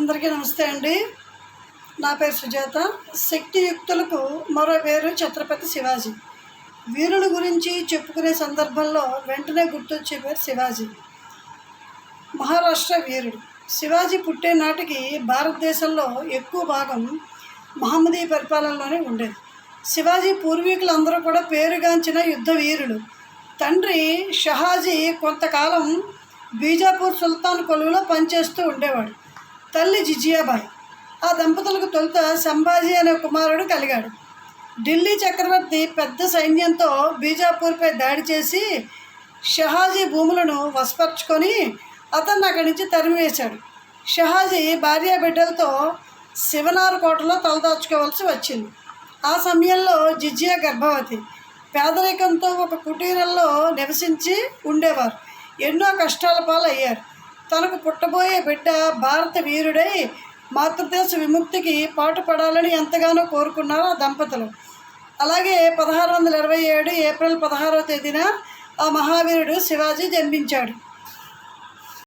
అందరికీ నమస్తే అండి. నా పేరు సుజాత. శక్తియుక్తులకు మరో పేరు ఛత్రపతి శివాజీ. వీరుల గురించి చెప్పుకునే సందర్భంలో వెంటనే గుర్తొచ్చే పేరు శివాజీ. మహారాష్ట్ర వీరుడు. శివాజీ పుట్టే నాటికి భారతదేశంలో ఎక్కువ భాగం మహమ్మదీ పరిపాలనలోనే ఉండేది. శివాజీ పూర్వీకులందరూ కూడా పేరుగాంచిన యుద్ధ వీరులు. తండ్రి షహాజీ కొంతకాలం బీజాపూర్ సుల్తాన్ కొలువులో పనిచేస్తూ ఉండేవాడు. తల్లి జిజియాబాయి. ఆ దంపతులకు తొలుత సంభాజీ అనే కుమారుడు కలిగాడు. ఢిల్లీ చక్రవర్తి పెద్ద సైన్యంతో బీజాపూర్పై దాడి చేసి షహాజీ భూములను వసపరుచుకొని అతన్ని అక్కడి నుంచి తరిమివేశాడు. షహాజీ భార్య బిడ్డలతో శివనారు కోటలో తలదాచుకోవాల్సి వచ్చింది. ఆ సమయంలో జిజియా గర్భవతి. పేదరికంతో ఒక కుటీరంలో నివసించి ఉండేవారు. ఎన్నో కష్టాల పాలయ్యారు. తనకు పుట్టబోయే బిడ్డ భారత వీరుడై మాతృదేశ విముక్తికి పాటుపడాలని ఎంతగానో కోరుకున్నారు ఆ దంపతులు. అలాగే పదహారు వందల ఇరవై ఏడు ఏప్రిల్ పదహారవ తేదీన ఆ మహావీరుడు శివాజీ జన్మించాడు.